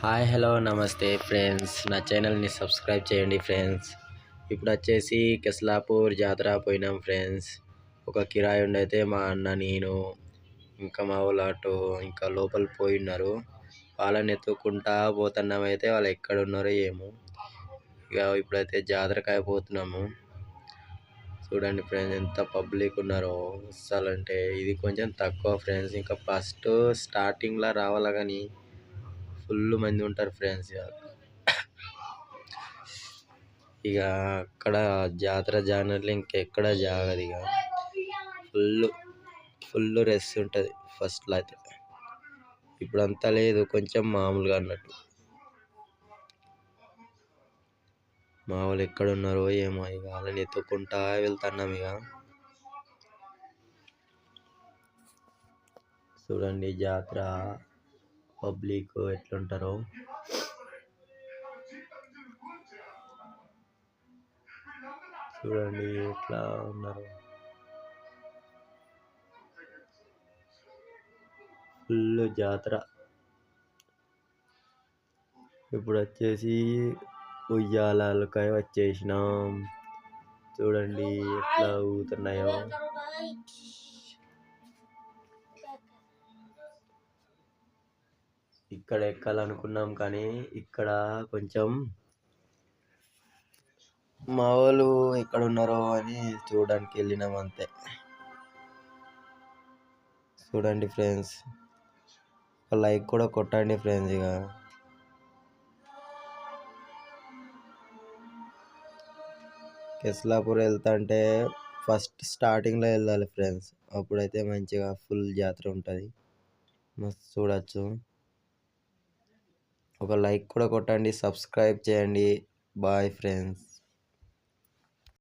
Hi hello నమస్తే friends. నా ఛానల్ని సబ్స్క్రైబ్ చేయండి ఫ్రెండ్స్. ఇప్పుడు వచ్చేసి కెస్లాపూర్ జాతర పోయినాం ఫ్రెండ్స్. ఒక కిరాయి ఉండైతే మా అన్న నేను ఇంకా మా వాళ్ళు అటు ఇంకా లోపల పోయి ఉన్నారు. వాళ్ళని ఎత్తుకుంటా పోతున్నామైతే వాళ్ళు ఎక్కడ ఉన్నారో ఏమో. ఇక ఇప్పుడైతే జాతరకు అయిపోతున్నాము చూడండి ఫ్రెండ్స్ ఎంత పబ్లిక్ ఉన్నారో. అసలంటే ఇది కొంచెం తక్కువ ఫ్రెండ్స్. ఇంకా ఫస్ట్ స్టార్టింగ్లో రావాలా కానీ ఫుల్ మంది ఉంటారు ఫ్రెండ్స్ ఇక ఇక అక్కడ జాతర జానర్లు ఇంకెక్కడ జాగదు ఇక ఫుల్ ఫుల్ రెస్ ఉంటుంది ఫస్ట్లో అయితే ఇప్పుడు అంతా లేదు కొంచెం మామూలుగా అన్నట్టు. మా వాళ్ళు ఎక్కడున్నారో ఏమో ఇక వాళ్ళని ఎత్తుకుంటా వెళ్తున్నాం ఇక. చూడండి జాతర పబ్లిక్ ఎట్లుంటారో. చూడండి ఎట్లా ఉన్నారు. ఫుల్ జాతర. ఇప్పుడు వచ్చేసి ఉయ్యాలకాయ వచ్చేసినాం. చూడండి ఎట్లా ఊగుతున్నాయో. ఇక్కడ ఎక్కాలనుకున్నాం కానీ ఇక్కడ కొంచెం మా వాళ్ళు ఎక్కడ ఉన్నారో అని చూడడానికి వెళ్ళినాం అంతే. చూడండి ఫ్రెండ్స్. లైక్ కూడా కొట్టండి ఫ్రెండ్స్ ఇక. కెస్లాపూర్ వెళ్తుంటే ఫస్ట్ స్టార్టింగ్లో వెళ్ళాలి ఫ్రెండ్స్. అప్పుడైతే మంచిగా ఫుల్ జాతర ఉంటుంది. మస్తు చూడొచ్చు. ఒక లైక్ కూడా కొట్టండి సబ్స్క్రైబ్ చేయండి. Bye friends.